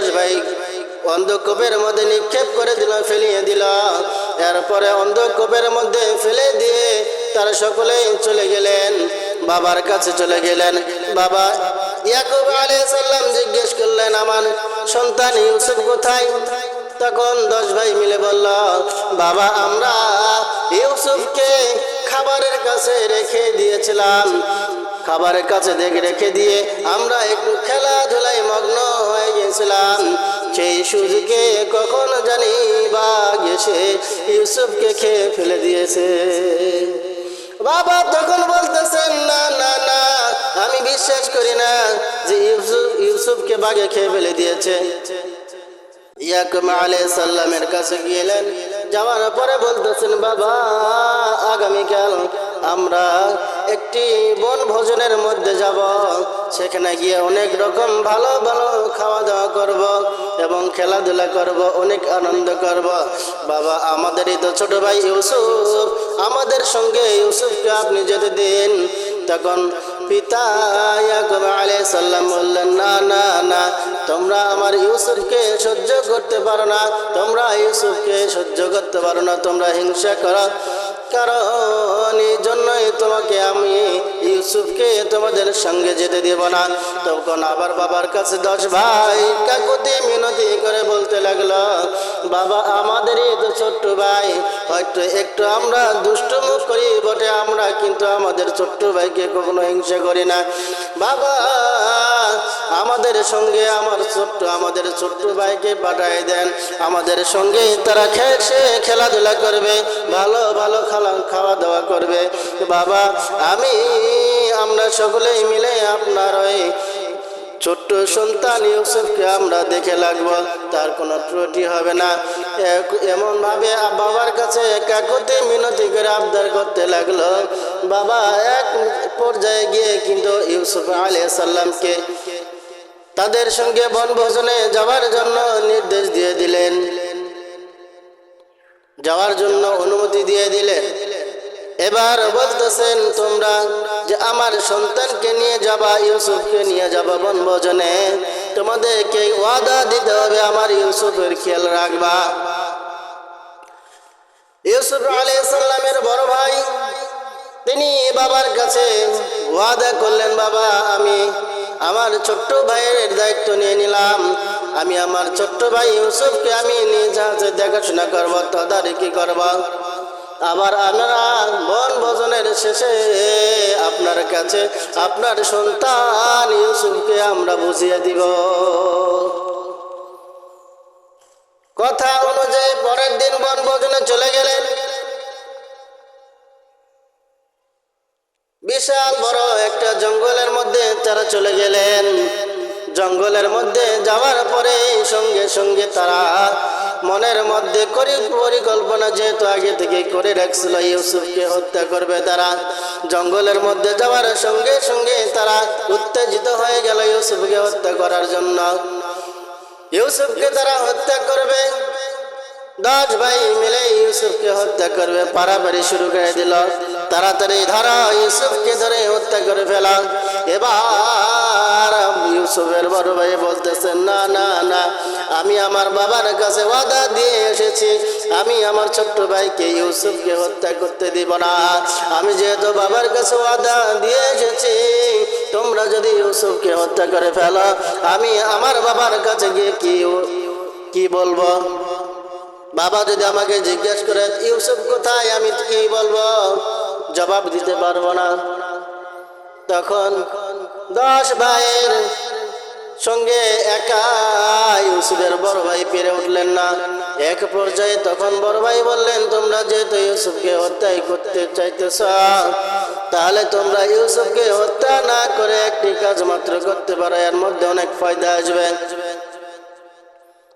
দশ ভাই, অন্ধকূপের মধ্যে নিক্ষেপ করে দিল, ফেলিয়ে দিল। এরপরে অন্ধকূপের মধ্যে ফেলে দিয়ে তারা সকলেই চলে গেলেন, বাবার কাছে চলে গেলেন। বাবা ইয়াকুব আলাইহিস সালাম জিজ্ঞেস করলেন, আমার সন্তান ইউসুফ কোথায়? তখন দশ ভাই মিলে বলল, বাবা, আমরা ইউসুফকে খাবারের কাছে রেখে দিয়েছিলাম। খাবারের কাছে দেখে রেখে দিয়ে আমরা একটু খেলাধুলায় মগ্ন হয়ে গেছিলাম। সেই সুযোগে কখন জানি বা গেছে ইউসুফকে খেয়ে ফেলে দিয়েছে। বাবা তখন বলতেছেন, না না না, আমি বিশ্বাস করি না যে ইউসুফ, ইউসুফকে বাগে খেয়ে ফেলে দিয়েছে। ইয়াকুম আলাইহিস সালামের কাছে গেলেন। যাওয়ার পরে বলতেছেন, বাবা, আগামীকাল আমরা একটি বন ভোজনের মধ্যে যাব। সেখানে গিয়ে অনেক রকম ভালো ভালো খাওয়া দাওয়া করব এবং খেলাধুলা করব, অনেক আনন্দ করব। বাবা, আমাদেরই তো ছোট ভাই ইউসুফ। আমাদের সঙ্গে ইউসুফকে আপনি যেতে দিন তখন পিতা আলাইহিস সালাম বললেন, না না না, তোমরা আমার ইউসুফকে সহ্য করতে পারো না, তোমরা ইউসুফকে সহ্য করতে পারো না, তোমরা হিংসা করো। কারণ এই জন্যই তোমাকে আমি ইউসুফকে তোমাদের সঙ্গে যেতে দেব না। তখন আবার বাবার কাছে দশ ভাই কাকুতি মিনতি করে বলতে লাগল, বাবা আমাদেরই তো ছোট্ট ভাই, হয়তো একটু আমরা দুষ্টুমুখ করি বটে, আমরা কিন্তু আমাদের ছোট্ট ভাইকে কখনো হিংসা করি না। বাবা আমাদের সঙ্গে আমার ছোট্ট, আমাদের ছোট্ট ভাইকে পাঠাই দেন। আমাদের সঙ্গে তারা খেসে খেলাধুলা করবে, ভালো ভালো খালা খাওয়া দাওয়া করবে। বাবা, আমি, আমরা সকলেই মিলে আপনার ওই ছোট্ট সন্তান ইউসুফকে আমরা দেখে লাগবো। তার কোনো ত্রুটি হবে না। এমনভাবে বাবার কাছে কাকুতি মিনতি করে আবদার করতে লাগল। বাবা, এক পর্যায়ে গিয়ে কিন্তু ইউসুফ আলী সাল্লামকে তাদের সঙ্গে বনভোজনে যাওয়ার জন্য নির্দেশ দিয়ে দিলেন। যাওয়ার জন্য অনুমতি দিয়ে দিলেন। এবার বলতেছেন, তোমরা যে আমার সন্তানকে নিয়ে যাবা, ইউসুফকে নিয়ে যাবা বনভোজনে, তোমাদেরকে ওয়াদা দিতে হবে, আমার ইউসুফের খেয়াল রাখবা। ইউসুফ আলাইসাল্লামের বড় ভাই, তিনি বাবার কাছে ওয়াদা করলেন, বাবা, আমি আমার ছোট্ট ভাইয়ের দায়িত্ব নিয়ে নিলাম। আমি আমার ছোট্ট ভাই ইউসুফকে আমি নিজ হাতে দেখাশোনা করব, তদারকি করব। আবার আমরা বন ভোজনের শেষে আপনার কাছে আপনার সন্তান ইউসুফকে আমরা বুঝিয়ে দিব। কথা অনুযায়ী পরের দিন বনভোজনে চলে গেলেন। বিশাল বড় একটা জঙ্গলের মধ্যে তারা চলে গেলেন, জঙ্গলের মধ্যে যাওয়ার পরে সঙ্গে সঙ্গে তারা মনের মধ্যে করি পরিকল্পনা যেহেতু আগে থেকে করে রাখছিল, ইউসুফকে হত্যা করবে তারা। জঙ্গলের মধ্যে যাওয়ার সঙ্গে সঙ্গে তারা উত্তেজিত হয়ে গেল ইউসুফকে হত্যা করার জন্য। ইউসুফকে তারা হত্যা করবে। দশ ভাই মিলে ইউসুফকে হত্যা করবে, পারাপারি শুরু করে দিল। তাড়াতাড়ি ধরা, ইউসুফকে ধরে হত্যা করে ফেলা। এবার ইউসুফের বড় ভাই বলতেছেন না না না, আমি আমার বাবার কাছে ওয়াদা দিয়ে এসেছি। আমি আমার ছোট্ট ভাইকে ইউসুফকে হত্যা করতে দিব না। আমি যেহেতু বাবার কাছে ওয়াদা দিয়ে এসেছি, তোমরা যদি ইউসুফকে হত্যা করে ফেলো, আমি আমার বাবার কাছে গিয়ে কি কি বলব? বাবা যদি আমাকে জিজ্ঞেস করে, ইউসুফ কোথায়? আমি কি বলব? জবাব দিতে পারব না। তখন দশ ভাইয়ের সঙ্গে একা ইউসুফের বড় ভাই পেরে উঠলেন না। এক পর্যায়ে তখন বড় ভাই বললেন, তোমরা যেহেতু ইউসুফকে হত্যাই করতে চাইতেছ, তাহলে তোমরা ইউসুফকে হত্যা না করে একটি কাজ মাত্র করতে পারো। এর মধ্যে অনেক ফায়দা আসবে।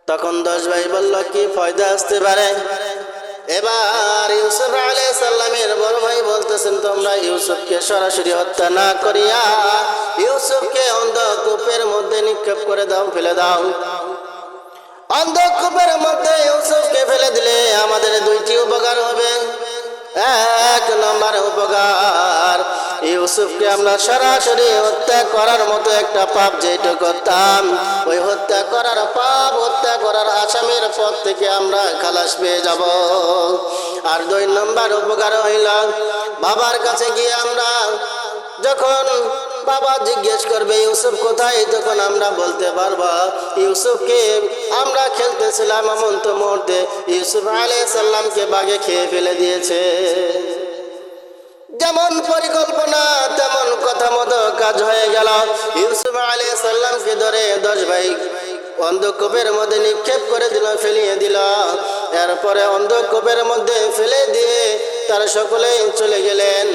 তখন দশ ভাই বলল, কি ফয়দা আসতে পারে? এবার ইউসুফ আলাই সাল্লামের বড় ভাই বলতেছেন, তোমরা ইউসুফকে সরাসরি হত্যা না করিয়া ইউসুফকে অন্ধকূপের মধ্যে নিক্ষেপ করে দাও, ফেলে দাও। অন্ধকূপের মধ্যে ইউসুফকে ফেলে দিলে আমাদের দুইটি উপকার হবে। এক নম্বর উপকার, ইউসুফকে আমরা সরাসরি হত্যা করার মতো একটা পাপ যেটা করতাম, ওই করার আসামের পথ থেকে আমরা খালাস পেয়ে যাব। আর দুই নম্বর উপকার হইল, বাবার কাছে গিয়ে আমরা যখন বাবা জিজ্ঞেস করবে, ইউসুফ কোথায়? তখন আমরা বলতে পারব, ইউসুফকে আমরা খেলতেছিলাম এমন তো মুহূর্তে, ইউসুফ আলাই সাল্লামকে বাগে খেয়ে ফেলে দিয়েছে। যেমন পরিকল্পনা, তেমন কথা মতো কাজ হয়ে গেল। ইউসুফ আলী সাল্লামকে ধরে দশ ভাই অন্ধকূপের মধ্যে নিক্ষেপ করে দিল, ফেলিয়ে দিল। এরপরে অন্ধকূপের মধ্যে ফেলে দিয়ে তারা সকলেই চলে গেলেন,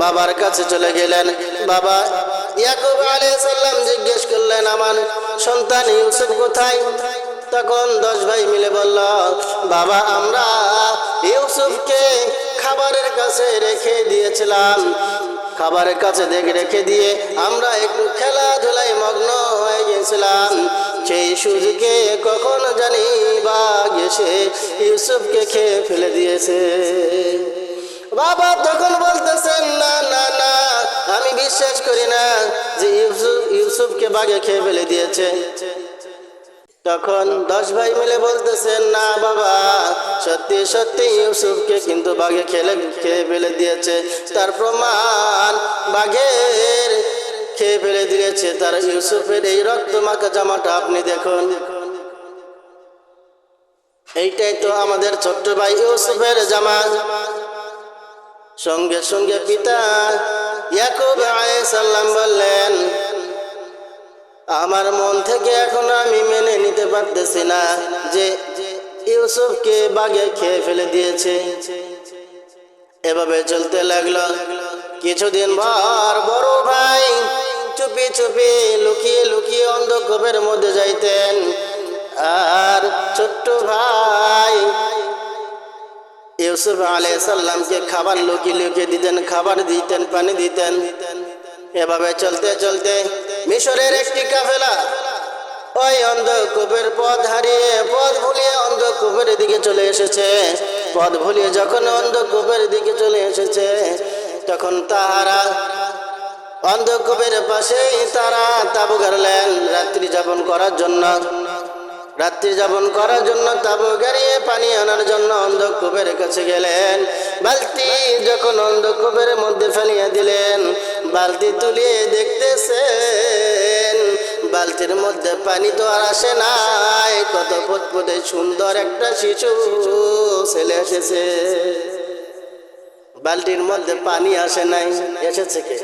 বাবার কাছে চলে গেলেন। বাবা ইয়াকুব আলী সাল্লাম জিজ্ঞেস করলেন, আমার সন্তান ইউসুফ কোথায়? তখন দশ ভাই মিলে বলল, বাবা, আমরা ইউসুফকে খাবারের কাছে রেখে দিয়েছিলাম। খাবারের কাছে দেখে রেখে দিয়ে আমরা একটু খেলাধুলায় মগ্ন হয়ে গেছিলাম। সেই সুযোগে কখন জানি বা গেছে ইউসুফকে খেয়ে ফেলে দিয়েছে। বাবা তখন বলতেছেন, না না না, আমি বিশ্বাস করি না যে ইউসুফ, ইউসুফকে বাগে খেয়ে ফেলে দিয়েছে। তখন দশ ভাই মিলে বলতেছেন, না, বাবা, সত্যি সত্যি ইউসুফকে কিন্তু বাঘে খেলে, খেয়ে ফেলে দিয়েছে। তার প্রমাণ বাঘের খেয়ে ফেলে দিয়েছে তার ইউসুফের এই রক্ত মাখা জামাটা আপনি দেখুন। এইটাই তো আমাদের ছোট্ট ভাই ইউসুফের জামা। সঙ্গে সঙ্গে পিতা ইয়াকুব আলাইসাল্লাম বললেন, আমার মন থেকে এখন আমি মেনে নিতে পারতেছি না যে ইউসুফকে বাগে খেয়ে ফেলে দিয়েছে। এভাবে চলতে লাগল। কিছুদিন পর বড় ভাই চুপি চুপি লুকিয়ে লুকিয়ে অন্ধকূপের মধ্যে যাইতেন। আর ছোট্ট ভাই ইউসুফ আলাই সাল্লামকে খাবার লুকিয়ে লুকিয়ে দিতেন, খাবার দিতেন, পানি দিতেন। এভাবে চলতে চলতে মিশরের একটি কাফেলা ওই অন্ধকূপের পথ হারিয়ে, পথ ভুলিয়ে অন্ধকূপের দিকে চলে এসেছে। পথ ভুলিয়ে যখন অন্ধকূপের দিকে চলে এসেছে তখন তাহারা অন্ধকূপের পাশেই তারা তাবু গাড়লেন, রাত্রি যাপন করার জন্য। রাত্রি যাপন করার জন্য তাবু গাড়িয়ে পানি আনার জন্য অন্ধকূপের কাছে গেলেন। বালতি যখন অন্ধকূপের মধ্যে ফেলিয়ে দিলেন, বালতি তুলিয়ে দেখতেছেন, বালতির মধ্যে পানি তো আর আসে নাই। কত ফুটফুটে সুন্দর একটা শিশু ছেলে এসেছে। বালতির মধ্যে পানি আসে নাই, এসেছে কে?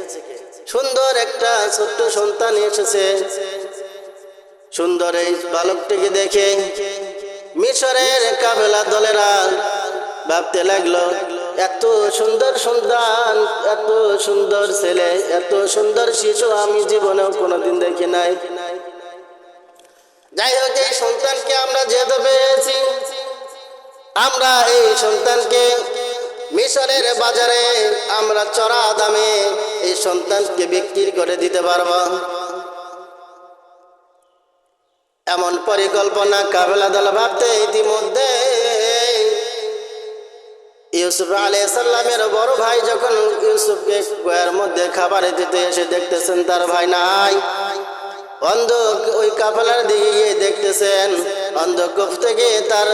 সুন্দর একটা ছোট্ট সন্তান এসেছে। সুন্দর এই বালকটিকে দেখে মিশরের কাবেলা দলেরা ভাবতে লাগল, এত সুন্দর সন্তান, এত সুন্দর ছেলে, এত সুন্দর শিশু আমি জীবনেও কোনোদিন দেখি নাই। যাই হোক, এই সন্তানকে আমরা যেতে পেরেছি আমরা এই সন্তানকে মিশরের বাজারে আমরা চড়া দামে এই সন্তানকে বিক্রি করে দিতে পারব। এমন পরিকল্পনা কাবেলা দল ভাবতে ইতিমধ্যে ইউসুফ আলী সাল্লামের বড় ভাই যখন ইউসুফকে গোয়ার মধ্যে খাবারে দিতে এসে দেখতেছেন, তার ভাই নাই। অন্ধ ওই কাফেলার দিকে গিয়ে দেখতেছেন অন্ধকূপ থেকে তার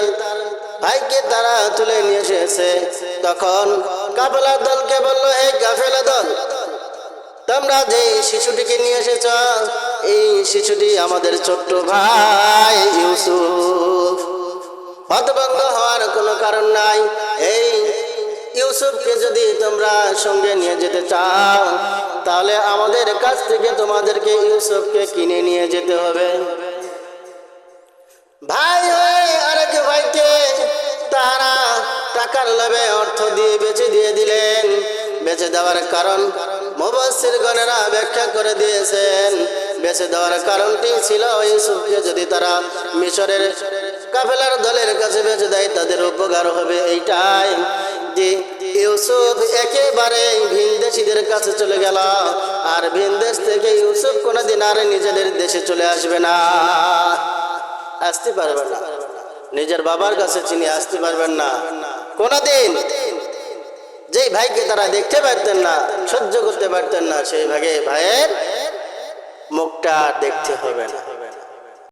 ভাইকে তারা তুলে নিয়ে এসেছে। তখন কাফেলার দলকে বলল হে কাফেলা দল, তোমরা যে শিশুটিকে নিয়ে এসেছ, এই শিশুটি আমাদের ছোট্ট ভাই ইউসুফ। হতভঙ্গ হওয়ার কোনো কারণ নাই। এই ইউসুফকে যদি তোমরা সঙ্গে নিয়ে যেতে চাও, তাহলে আমাদের কাছ থেকে তোমাদেরকে ইউসুফকে কিনে নিয়ে যেতে হবে। ভাই হয়ে টাকার লোভে অর্থ দিয়ে বেঁচে দিয়ে দিলেন। বেঁচে দেওয়ার কারণ মুবাসির গণেরা ব্যাখ্যা করে দিয়েছেন। বেঁচে দেওয়ার কারণটি ছিল ইউসুফকে যদি তারা মিশরের কাফেলার দলের কাছে বেঁচে দেয়, তাদের উপকার হবে এইটাই। যে ইউসুফ একেবারে ভিনদেশিদের কাছে চলে গেল, আর ভিনদেশ থেকে ইউসুফ কোনোদিন আর নিজেদের দেশে চলে আসবে না। আসতে পারবে না। নিজের বাবার কাছে চিনি, আসতে পারবেন না। কোনদিন যেই ভাইকে তারা দেখতে পারতেন না, সহ্য করতে পারতেন না, সেই ভাগে ভাইয়ের মুখটা দেখতে হবে না।